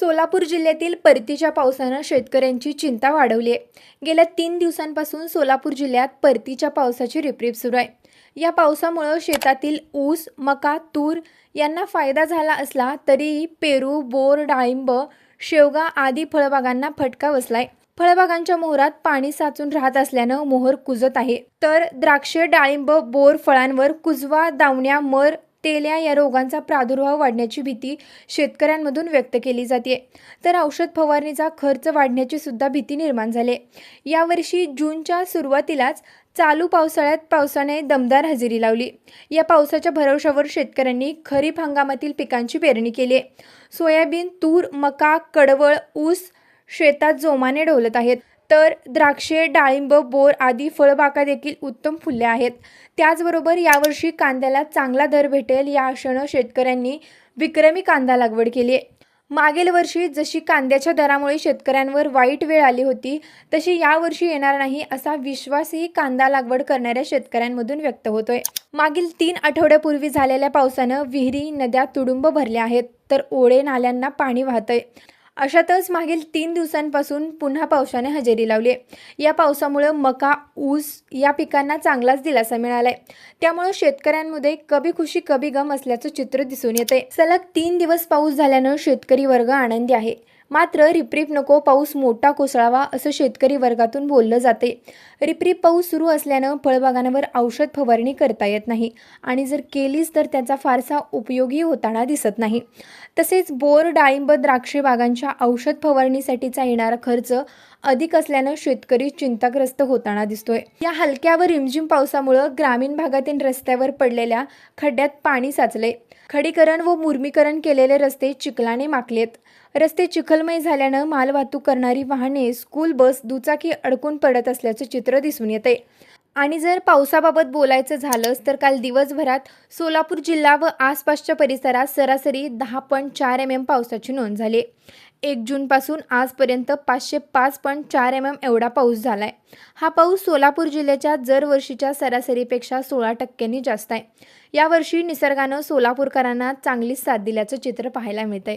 सोलापूर जिल्ह्यातील परतीच्या पावसानं शेतकऱ्यांची चिंता वाढवली आहे. गेल्या तीन दिवसांपासून सोलापूर जिल्ह्यात परतीच्या पावसाची रिपरिप सुरू आहे. या पावसामुळं शेतातील ऊस मका तूर यांना फायदा झाला असला तरीही पेरू बोर डाळिंब शेवगा आदी फळबागांना फटका बसलाय. फळबागांच्या मोहरात पाणी साचून राहत असल्यानं मोहर कुजत आहे. तर द्राक्षे डाळिंब बोर फळांवर कुजवा दावण्या मर तेल्या या रोगांचा प्रादुर्भाव वाढण्याची भीती शेतकऱ्यांमधून व्यक्त केली जाते. तर औषध फवारणीचा खर्च वाढण्याची सुद्धा भीती निर्माण झाली. यावर्षी जूनच्या सुरुवातीलाच चालू पावसाळ्यात पावसाने दमदार हजेरी लावली. या पावसाच्या भरवशावर शेतकऱ्यांनी खरीप हंगामातील पिकांची पेरणी केली. आहे सोयाबीन तूर मका कडवळ ऊस शेतात जोमाने ढवलत आहेत. तर द्राक्षे डाळिंब बोर आदी फळबागा देखील उत्तम फुलल्या आहेत. त्याचबरोबर यावर्षी कांद्याला चांगला दर भेटेल या आशेनं शेतकऱ्यांनी विक्रमी कांदा लागवड केली आहे. मागील वर्षी जशी कांद्याच्या दरामुळे शेतकऱ्यांवर वाईट वेळ आली होती तशी यावर्षी येणार नाही असा विश्वासही कांदा लागवड करणाऱ्या शेतकऱ्यांमधून व्यक्त होतोय. मागील तीन आठवड्यापूर्वी झालेल्या पावसानं विहिरी नद्या तुडुंब भरल्या आहेत तर ओढे नाल्यांना पाणी वाहतंय. अशातच मागील तीन दिवसांपासून पुन्हा पावसाने हजेरी लावली आहे या पावसामुळे मका ऊस या पिकांना चांगलाच दिलासा मिळाला आहे त्यामुळे शेतकऱ्यांमध्ये कभी खुशी कभी गम असल्याचं चित्र दिसून येते सलग तीन दिवस पाऊस झाल्यानं शेतकरी वर्ग आनंदी आहे. मात्र रिपरिप नको पाऊस मोठा कोसळावा असं शेतकरी वर्गातून बोललं जाते. रिपरिप पाऊस सुरू असल्यानं फळबागांवर औषध फवारणी करता येत नाही आणि जर केलीच तर त्याचा फारसा उपयोगी होताना दिसत नाही. तसेच बोर डाळिंब द्राक्षे बागांच्या औषध फवारणीसाठीचा येणारा खर्च अधिक असल्यानं शेतकरी चिंताग्रस्त होताना दिसतोय. या हलक्या व रिमझिम पावसामुळं ग्रामीण भागातील रस्त्यावर पडलेल्या खड्ड्यात पाणी साचले खडीकरण व मुर्मीकरण केलेले रस्ते चिखलाने माकलेत रस्ते चिखलमय झाल्यानं मालवाहतूक करणारी वाहने स्कूल बस दुचाकी अडकून पडत असल्याचं चित्र दिसून येते आणि जर पावसाबाबत बोलायचं झालंच तर काल दिवसभरात सोलापूर जिल्हा व आसपासच्या परिसरात सरासरी दहा पॉईंट चार एम एम पावसाची नोंद झाली. एक जूनपासून आजपर्यंत पाचशे पाच पॉईंट चार एम एम एवढा पाऊस झाला आहे हा पाऊस सोलापूर जिल्ह्याच्या दरवर्षीच्या सरासरीपेक्षा सोळा टक्क्यांनी जास्त आहे. यावर्षी निसर्गानं सोलापूरकरांना चांगलीच साथ दिल्याचं चित्र पाहायला मिळतंय.